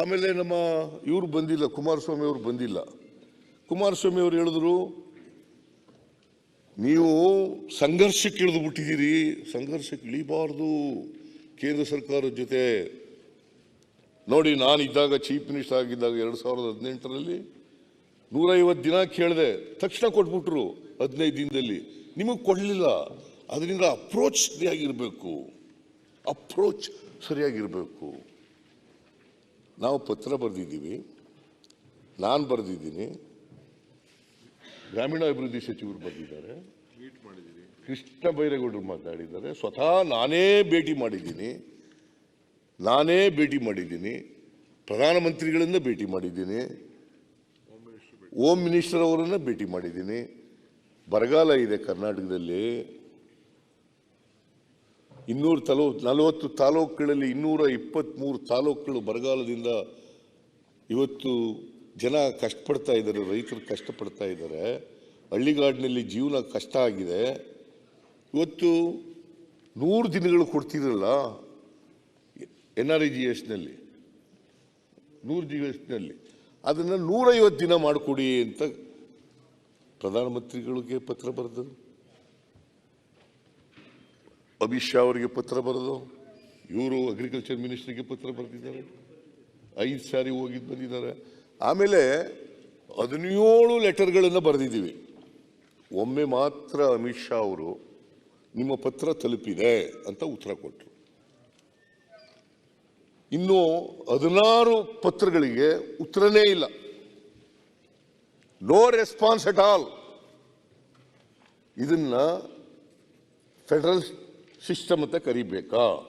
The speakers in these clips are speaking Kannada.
ಆಮೇಲೆ ನಮ್ಮ ಇವರು ಬಂದಿಲ್ಲ, ಕುಮಾರಸ್ವಾಮಿ ಅವರು ಬಂದಿಲ್ಲ. ಕುಮಾರಸ್ವಾಮಿ ಅವರು ಹೇಳಿದ್ರು, ನೀವು ಸಂಘರ್ಷಕ್ಕೆ ಇಳಿದು ಬಿಟ್ಟಿದ್ದೀರಿ ಸಂಘರ್ಷಕ್ಕೆ ಇಳಿಬಾರ್ದು. ಕೇಂದ್ರ ಸರ್ಕಾರದ ಜೊತೆ ನೋಡಿ ನಾನು ಇದ್ದಾಗ ಚೀಫ್ ಮಿನಿಸ್ಟರ್ ಆಗಿದ್ದಾಗ ಎರಡು ಸಾವಿರದ ಹದಿನೆಂಟರಲ್ಲಿ ನೂರೈವತ್ತು ದಿನ ಕೇಳಿದೆ. ತಕ್ಷಣ ಕೊಟ್ಬಿಟ್ರು ಹದಿನೈದು ದಿನದಲ್ಲಿ. ನಿಮಗೆ ಕೊಡಲಿಲ್ಲ. ಅದರಿಂದ ಅಪ್ರೋಚ್ ಸರಿಯಾಗಿರಬೇಕು. ಅಪ್ರೋಚ್ ಸರಿಯಾಗಿರಬೇಕು. ನಾವು ಪತ್ರ ಬರೆದಿದ್ದೀವಿ, ನಾನು ಬರೆದಿದ್ದೀನಿ, ಗ್ರಾಮೀಣಾಭಿವೃದ್ಧಿ ಸಚಿವರು ಬರೆದಿದ್ದಾರೆ, ಕೃಷ್ಣ ಬೈರೇಗೌಡರು ಮಾತಾಡಿದ್ದಾರೆ, ಸ್ವತಃ ನಾನೇ ಭೇಟಿ ಮಾಡಿದ್ದೀನಿ, ನಾನೇ ಭೇಟಿ ಮಾಡಿದ್ದೀನಿ ಪ್ರಧಾನಮಂತ್ರಿಗಳನ್ನ ಭೇಟಿ ಮಾಡಿದ್ದೀನಿ ಹೋಮ್ ಮಿನಿಸ್ಟರ್ ಅವರನ್ನು ಭೇಟಿ ಮಾಡಿದ್ದೀನಿ. ಬರಗಾಲ ಇದೆ ಕರ್ನಾಟಕದಲ್ಲಿ ಇನ್ನೂರು ತಲೋ, ನಲವತ್ತು ತಾಲೂಕುಗಳಲ್ಲಿ ಇನ್ನೂರ ಇಪ್ಪತ್ತ್ಮೂರು ತಾಲೂಕುಗಳು ಬರಗಾಲದಿಂದ ಇವತ್ತು ಜನ ಕಷ್ಟಪಡ್ತಾ ಇದ್ದಾರೆ, ರೈತರು ಕಷ್ಟಪಡ್ತಾ ಇದ್ದಾರೆ. ಹಳ್ಳಿಗಾಡಿನಲ್ಲಿ ಜೀವನ ಕಷ್ಟ ಆಗಿದೆ. ಇವತ್ತು ನೂರು ದಿನಗಳು ಕೊಡ್ತಿರಲ್ಲ ಎನ್ ಆರ್ ಐ ಜಿ ಎಸ್ನಲ್ಲಿ ನೂರು ಜಿ ಎಸ್ನಲ್ಲಿ ಅದನ್ನು ನೂರೈವತ್ತು ದಿನ ಮಾಡಿಕೊಡಿ ಅಂತ ಪ್ರಧಾನಮಂತ್ರಿಗಳಿಗೆ ಪತ್ರ ಬರೆದು ಅಮಿತ್ ಶಾ ಅವರಿಗೆ ಪತ್ರ ಬರೆದು, ಇವರು ಅಗ್ರಿಕಲ್ಚರ್ ಮಿನಿಸ್ಟ್ರಿಗೆ ಪತ್ರ ಬರೆದಿದ್ದಾರೆ. ಐದು ಸಾರಿ ಹೋಗಿದ್ದು ಬಂದಿದ್ದಾರೆ. ಆಮೇಲೆ ಹದಿನೇಳು ಲೆಟರ್ಗಳನ್ನು ಬರೆದಿದ್ದೀವಿ. ಒಮ್ಮೆ ಮಾತ್ರ ಅಮಿತ್ ಶಾ ಅವರು ನಿಮ್ಮ ಪತ್ರ ತಲುಪಿದೆ ಅಂತ ಉತ್ತರ ಕೊಟ್ಟರು ಇನ್ನು ಹದಿನಾರು ಪತ್ರಗಳಿಗೆ ಉತ್ತರನೇ ಇಲ್ಲ. ನೋ ರೆಸ್ಪಾನ್ಸ್ ಅಟ್ ಆಲ್ ಇದನ್ನ ಫೆಡರಲ್ ಸಿಸ್ಟಮ್ ಅಂತ ಕರಿಬೇಕಾ?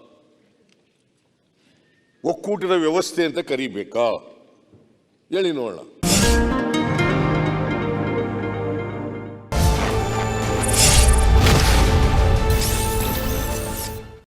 ಒಕ್ಕೂಟದ ವ್ಯವಸ್ಥೆ ಅಂತ ಕರಿಬೇಕಾ? ಹೇಳಿ ನೋಡೋಣ.